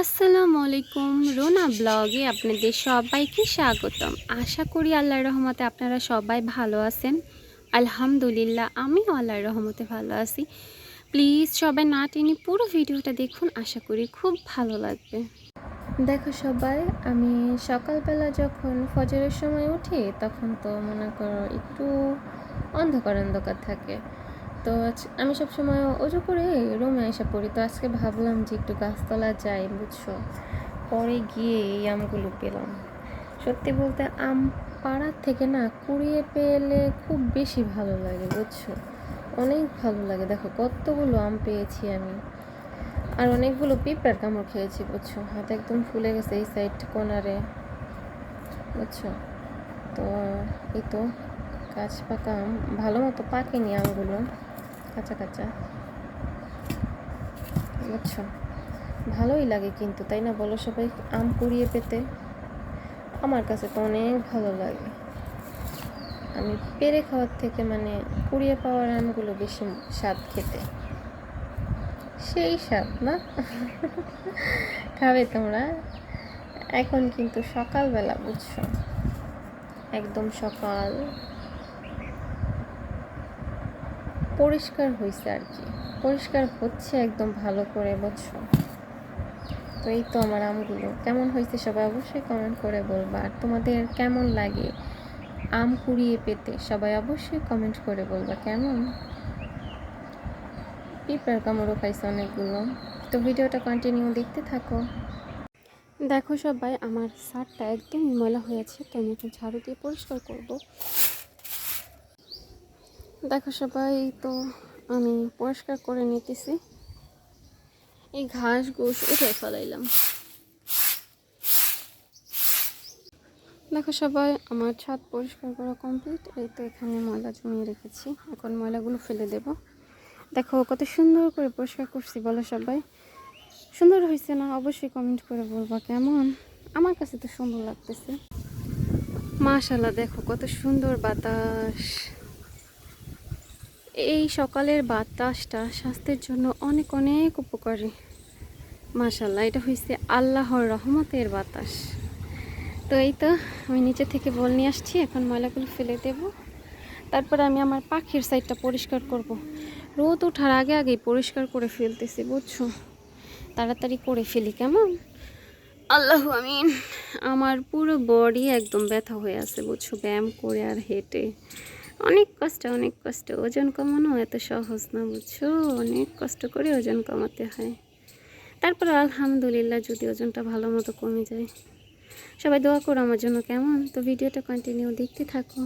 আসসালামু আলাইকুম। রোনা ব্লগে আপনাদের সবাইকে স্বাগতম। আশা করি আল্লাহর রহমতে আপনারা সবাই ভালো আছেন। আলহামদুলিল্লাহ, আমিও আল্লাহর রহমতে ভালো আছি। প্লিজ সবাই না টেনে পুরো ভিডিওটা দেখুন, আশা করি খুব ভালো লাগবে। দেখো সবাই, আমি সকালবেলা যখন ফজরের সময় উঠি, তখন তো মনে করো একটু অন্ধকার অন্ধকার থাকে। তো আমি সবসময় অজু করে রুমে এসে পড়ি। তো আজকে ভাবলাম যে একটু গাছতলা যাই, বুঝছ? পরে গিয়ে এই আমগুলো পেলাম। সত্যি বলতে আম পাড়ার থেকে না কুড়িয়ে পেলে খুব বেশি ভালো লাগে, বুঝছ? অনেক ভালো লাগে। দেখো, কতগুলো আম পেয়েছি আমি। আর অনেকগুলো পিঁপড়ার কামড় খেয়েছি, বুঝছ? হাতে একদম ফুলে গেছে এই সাইড কোনারে বুঝছ? তো এই তো গাছ পাকা আম। ভালো মতো পাকেনি আমগুলো। কাঁচা কাঁচা। বুঝছ? ভালোই লাগে কিন্তু, তাই না বলো সবাই? আম কুড়িয়ে পেতে আমার কাছে তো অনেক ভালো লাগে। আমি পেরে খাওয়ার থেকে মানে কুড়িয়ে পাওয়ার আমগুলো বেশি স্বাদ খেতে। সেই স্বাদ, না? খাবে তোমরা? এখন কিন্তু সকালবেলা, বুঝছ? একদম সকাল। পরিষ্কার হয়েছে আর কি। পরিষ্কার হচ্ছে একদম ভালো করে, বুঝছ? তো এই তো আমার আমগুলো। কেমন হয়েছে সবাই অবশ্যই কমেন্ট করে বলবা। আর তোমাদের কেমন লাগে আম কুড়িয়ে পেতে? সবাই অবশ্যই কমেন্ট করে বলবা কেমন? পিঁপড়ার কামড়ও খাইছে অনেকগুলো। তো ভিডিওটা কন্টিনিউ দেখতে থাকো। দেখো সবাই, আমার শার্টটা একদম ময়লা হয়েছে তো আমি এখন ঝাড়ু দিয়ে পরিষ্কার করব। দেখো সবাই, তো আমি পরিষ্কার করে নিতেছি। এই ঘাস ঘুষ উঠে ফেলাইলাম। দেখো সবাই, আমার ছাদ পরিষ্কার করা কমপ্লিট এই তো এখানে ময়লা জমিয়ে রেখেছি। এখন ময়লাগুলো ফেলে দেব। দেখো কত সুন্দর করে পরিষ্কার করছি, বলো সবাই। সুন্দর হয়েছে না? অবশ্যই কমেন্ট করে বলবা কেমন? আমার কাছে তো সুন্দর লাগতেছে। মাশাল্লাহ দেখো কত সুন্দর বাতাস। এই সকালের বাতাসটা স্বাস্থ্যের জন্য অনেক অনেক উপকারী। মাশাল্লাহ এটা হয়েছে আল্লাহর রহমতের বাতাস। তো এই তো, আমি নিচে থেকে বল নিয়ে আসছি, এখন ময়লাগুলো ফেলে দেব। তারপরে আমি আমার পাখির সাইডটা পরিষ্কার করব। রোদ ওঠার আগে আগেই পরিষ্কার করে ফেলতেছি, বুঝছ? তাড়াতাড়ি করে ফেলি, কেমন? আল্লাহ আমিন। আমার পুরো বডি একদম ব্যথা হয়ে আছে, বুঝছ? ব্যায়াম করে আর হেঁটে। অনেক কষ্ট অনেক কষ্ট। ওজন কমানো এত সহজ না, বুঝছ? অনেক কষ্ট করে ওজন কমাতে হয়। তারপর আলহামদুলিল্লাহ, যদি ওজনটা ভালো মতো কমে যায়। সবাই দোয়া করো আমার জন্য কেমন? তো ভিডিওটা কন্টিনিউ দেখতে থাকো।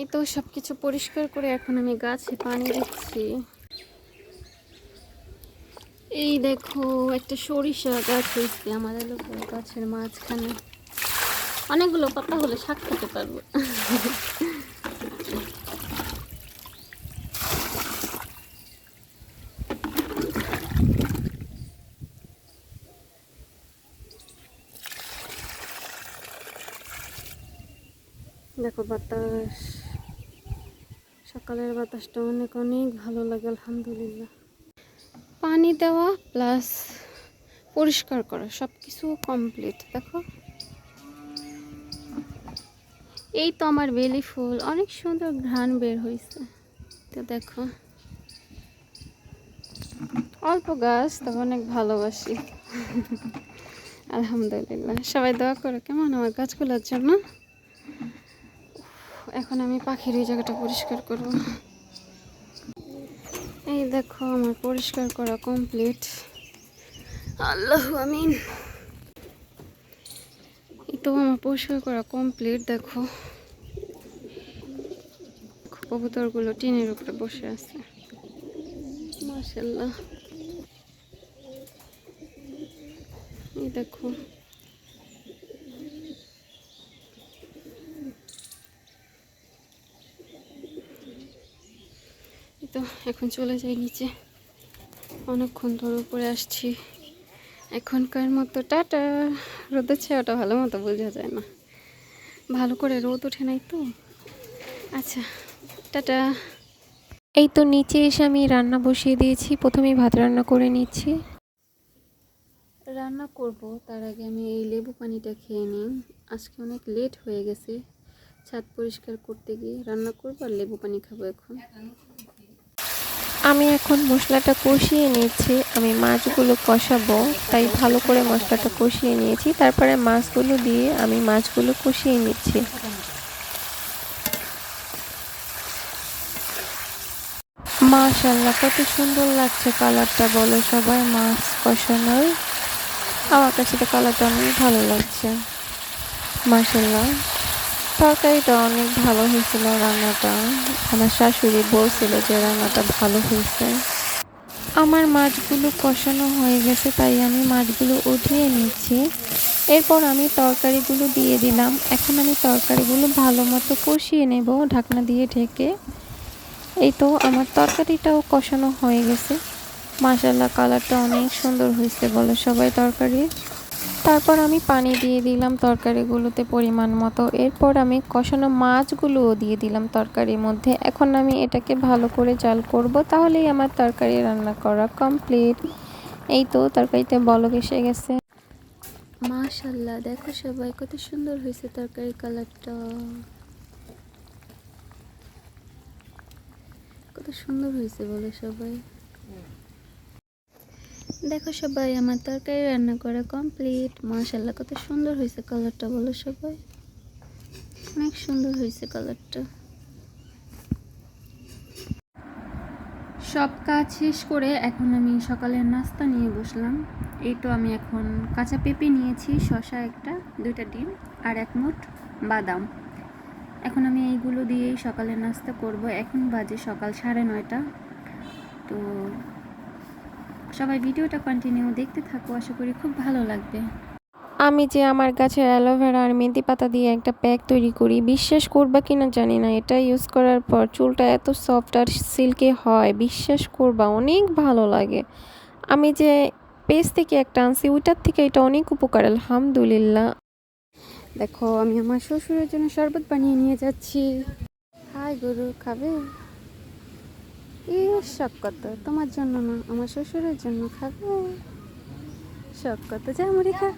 এই তো সব কিছু পরিষ্কার করে এখন আমি গাছে পানি দিচ্ছি। এই দেখো, একটা সরিষা গাছ হয়েছে আমাদের এলাকার গাছের মাঝখানে। অনেকগুলো পাতা হলে শাক খেতে পারব। দেখো বাতাস। সকালের বাতাসটা অনেক অনেক ভালো লাগে, আলহামদুলিল্লাহ। পানি দেওয়া প্লাস পরিষ্কার করা সব কিছু কমপ্লিট দেখো। এই তো আমার বেলি ফুল, অনেক সুন্দর ঘ্রাণ বের হয়েছে তো দেখো। অল্প গাছ, তবে অনেক ভালোবাসি। আলহামদুলিল্লাহ, সবাই দোয়া করো, কেমন আমার গাছগুলোর জন্য? এখন আমি পাখির এই জায়গাটা পরিষ্কার করব। এই দেখো, আমার পরিষ্কার করা কমপ্লিট আল্লাহ আমিন। তো আমার পরিষ্কার করা কমপ্লিট দেখো। কবুতরগুলো টিনের উপরে বসে আছে। মাশাল্লাহ এই দেখো। তো এখন চলে যাই নিচে। অনেকক্ষণ ধরে উপরে আসছি। এখনকার মতো টাটা। রোদের ছায়াটা ভালো মতো বোঝা যায় না। ভালো করে রোদ ওঠে নাই তো। আচ্ছা টাটা। এই তো নিচে এসে আমি রান্না বসিয়ে দিয়েছি। প্রথমেই ভাত রান্না করে নিচ্ছি। রান্না করব তার আগে আমি এই লেবু পানিটা খেয়ে নিই। আজকে অনেক লেট হয়ে গেছে। ছাদ পরিষ্কার করতে গিয়ে রান্না করব আর লেবু পানি খাব এখন। আমি এখন মশলাটা কষিয়ে নিয়েছি আমি মাছগুলো কষাবো, তাই ভালো করে মশলাটা কষিয়ে নিয়েছি। তারপরে মাছগুলো দিয়ে আমি মাছগুলো কষিয়ে নিচ্ছি। মাশাল্লাহ কত সুন্দর লাগছে কালারটা, বলো সবাই মাছ কষানোর। আমার কাছে তো কালারটা অনেক ভালো লাগছে। মাশাল্লাহ তরকারিটা অনেক ভালো হয়েছিল, রান্নাটা। আমার শাশুড়ি বলছিল যে রান্নাটা ভালো হয়েছে। আমার মাছগুলো কষানো হয়ে গেছে, তাই আমি মাছগুলো উঠিয়ে নিচ্ছি। এরপর আমি তরকারিগুলো দিয়ে দিলাম। এখন আমি তরকারিগুলো ভালো মতো কষিয়ে নেব, ঢাকনা দিয়ে ঢেকে। এই তো আমার তরকারিটাও কষানো হয়ে গেছে। মাসাল্লাহ কালারটা অনেক সুন্দর হয়েছে, বলো সবাই তরকারি তারপর আমি পানি দিয়ে দিলাম তরকারিগুলোতে পরিমাণ মতো। এরপর আমি কষানো মাছগুলোও দিয়ে দিলাম তরকারির মধ্যে। এখন আমি এটাকে ভালো করে জাল করব, তাহলেই আমার তরকারি রান্না করা কমপ্লিট। এই তো, তরকারিতে বলক এসে গেছে। মাশাল্লাহ, দেখো সবাই কত সুন্দর হয়েছে তরকারি কালারটা। কত সুন্দর হয়েছে বলো সবাই। দেখো সবাই, আমার তরকারি রান্না করা কমপ্লিট মাশাল্লাহ কত সুন্দর হয়েছে কালারটা বলো সবাই। অনেক সুন্দর হয়েছে কালারটা সব কাজ শেষ করে এখন আমি সকালের নাস্তা নিয়ে বসলাম। এই তো আমি এখন কাঁচা পেঁপে নিয়েছি শশা একটা, দুইটা ডিম আর এক মুঠ বাদাম। এখন আমি এইগুলো দিয়েই সকালের নাস্তা করব। এখন বাজে সকাল সাড়ে নয়টা। তো সবাই ভিডিওটা কন্টিনিউ দেখতে থাকো আশা করি খুব ভালো লাগবে। আমি যে আমার গাছের অ্যালোভেরা আর মেথি পাতা দিয়ে একটা প্যাক তৈরি করি বিশ্বাস করবা কিনা জানি না এটা ইউজ করার পর চুলটা এত সফট আর সিল্কি হয় বিশ্বাস করবা অনেক ভালো লাগে। আমি যে পেজ থেকে একটা আনছি ওইটার থেকে এটা অনেক উপকার আলহামদুলিল্লাহ। দেখো আমি আমার শ্বশুরের জন্য শরবত বানিয়ে নিয়ে যাচ্ছি। হাই গরু খাবে? শখ কত তোমার জন্য না, আমার শ্বশুরের জন্য খাবে শখ কত যা মুড়ি খা।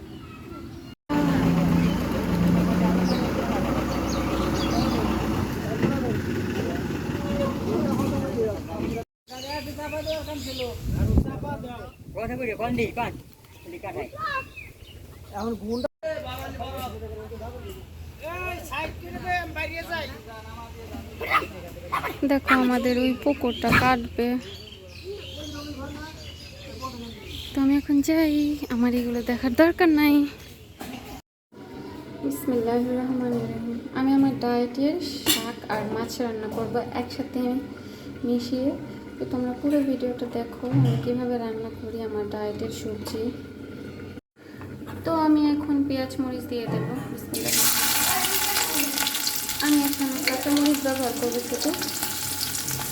কথা দেখো আমাদের ওই পুকুরটা কাটবে। তো আমি এখন যাই, আমার এগুলো দেখার দরকার নাই। বিসমিল্লাহ রহমান রহিম। আমি আমার ডায়েটের শাক আর মাছ রান্না করব একসাথে মিশিয়ে। তো তোমরা পুরো ভিডিওটা দেখো, আমি কীভাবে রান্না করি আমার ডায়েটের সবজি। তো আমি এখন পেঁয়াজ মরিচ দিয়ে দেবো। বিসমিল্লাহ আমি এখন কাঁচামরিচ ব্যবহার করব শুধু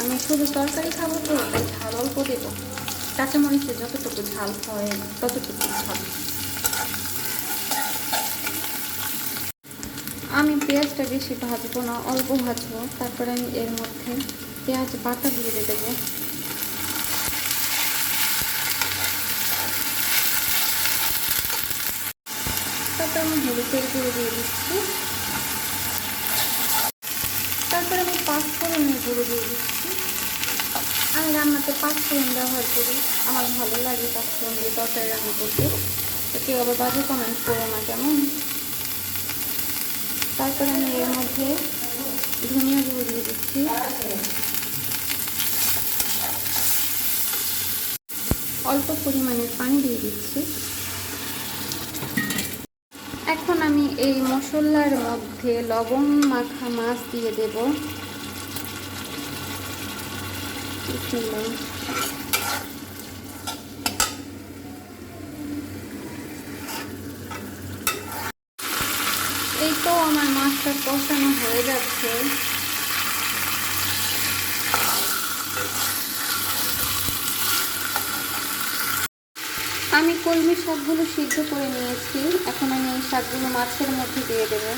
আমি শুধু তরকারি খাব তো ঝাল অল্প দেবো। কাঁচা কাঁচামরিচে যতটুকু ঝাল হয় ততটুকু ঝাল আমি পেঁয়াজটা বেশি ভাজবো না, অল্প ভাজবো। তারপরে আমি এর মধ্যে পেঁয়াজ বাটা দিয়ে দেবো। তারপর আমি হলুদের গুঁড়ো দিয়ে দিচ্ছি তারপরে আমি পাঁচফোড়নের গুঁড়ো দিয়ে দিচ্ছি। আমি রান্নাতে পাঁচফোড়ন ব্যবহার করি। আমার ভালো লাগে পাঁচফোড়ন দিয়ে তরকারি রান্না করতে। তো কেউ আবার বাজে কমেন্ট করো না কেমন? তারপরে আমি এর মধ্যে ধনিয়া গুঁড়ো দিয়ে দিচ্ছি। অল্প পরিমাণে পানি দিয়ে দিচ্ছি। এখন আমি এই মশলার মধ্যে লবণ মাখা মাছ দিয়ে দেব। এই তো আমার মাছটা কষানো হয়ে যাচ্ছে। আমি কলমি শাকগুলো সিদ্ধ করে নিয়েছি। এখন আমি এই শাকগুলো মাছের মধ্যে দিয়ে দেবো।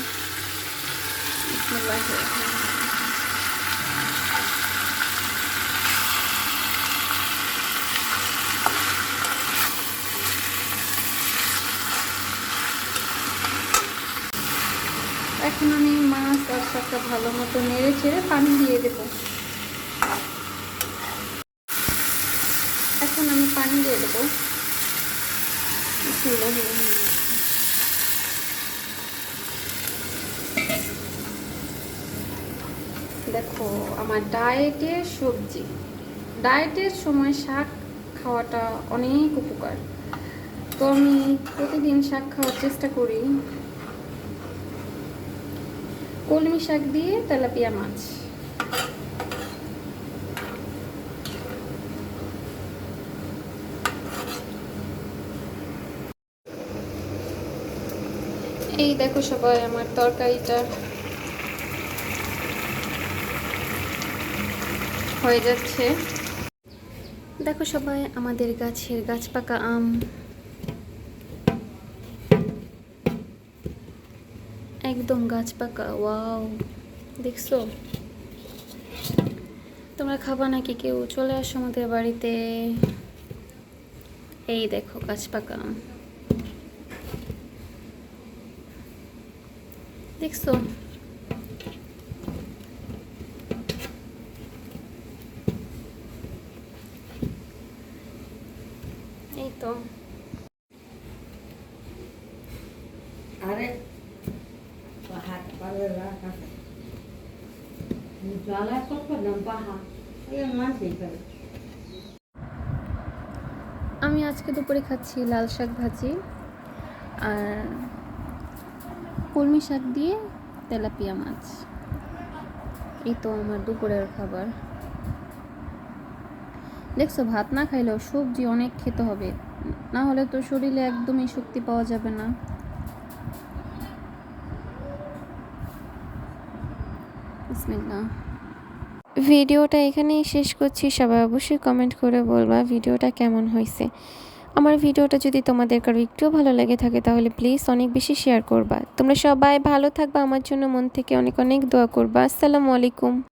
এখন আমি মাছ আর শাকটা ভালো মতো নেড়ে চেড়ে পানি দিয়ে দেব। এখন আমি পানি দিয়ে দেবো। দেখো, আমার ডায়েটের সবজি। ডায়েটের সময় শাক খাওয়াটা অনেক উপকার। তো আমি প্রতিদিন শাক খাওয়ার চেষ্টা করি। কলমি শাক দিয়ে তেলাপিয়া মাছ। এই দেখো সবাই আমার তরকারিটা। হয়ে যাচ্ছে। দেখো সবাই, আমাদের গাছের গাছ পাকা আম একদম গাছ পাকা, ওয়াও। দেখছ? তোমরা খাবা নাকি কেউ? চলে আসো আমাদের বাড়িতে। এই দেখো, গাছ পাকা। দেখছ এই তো আরে পাহাড় পাল্লা কাছে জ্বালা কত নাম পাহাড় এই মাছ দেখবে আমি আজকে দুপুরে খাচ্ছি লাল শাক ভাজি আর কলমি শাক দিয়ে তেলাপিয়া মাছ। এই তো আমার দুপুরের খাবার। দেখছ, ভাত না খাইলেও সবজি অনেক খেতে হবে। না হলে তো শরীরে একদমই শক্তি পাওয়া যাবে না। বিসমিল্লাহ ভিডিওটা এখানেই শেষ করছি। সবাই অবশ্যই কমেন্ট করে বলবা ভিডিওটা কেমন হয়েছে। আমার ভিডিওটা যদি তোমাদের কারও একটুও ভালো লেগে থাকে তাহলে প্লিজ অনেক বেশি শেয়ার করবা। তোমরা সবাই ভালো থাকবা। আমার জন্য মন থেকে অনেক অনেক দোয়া করবা। আসসালামু আলাইকুম।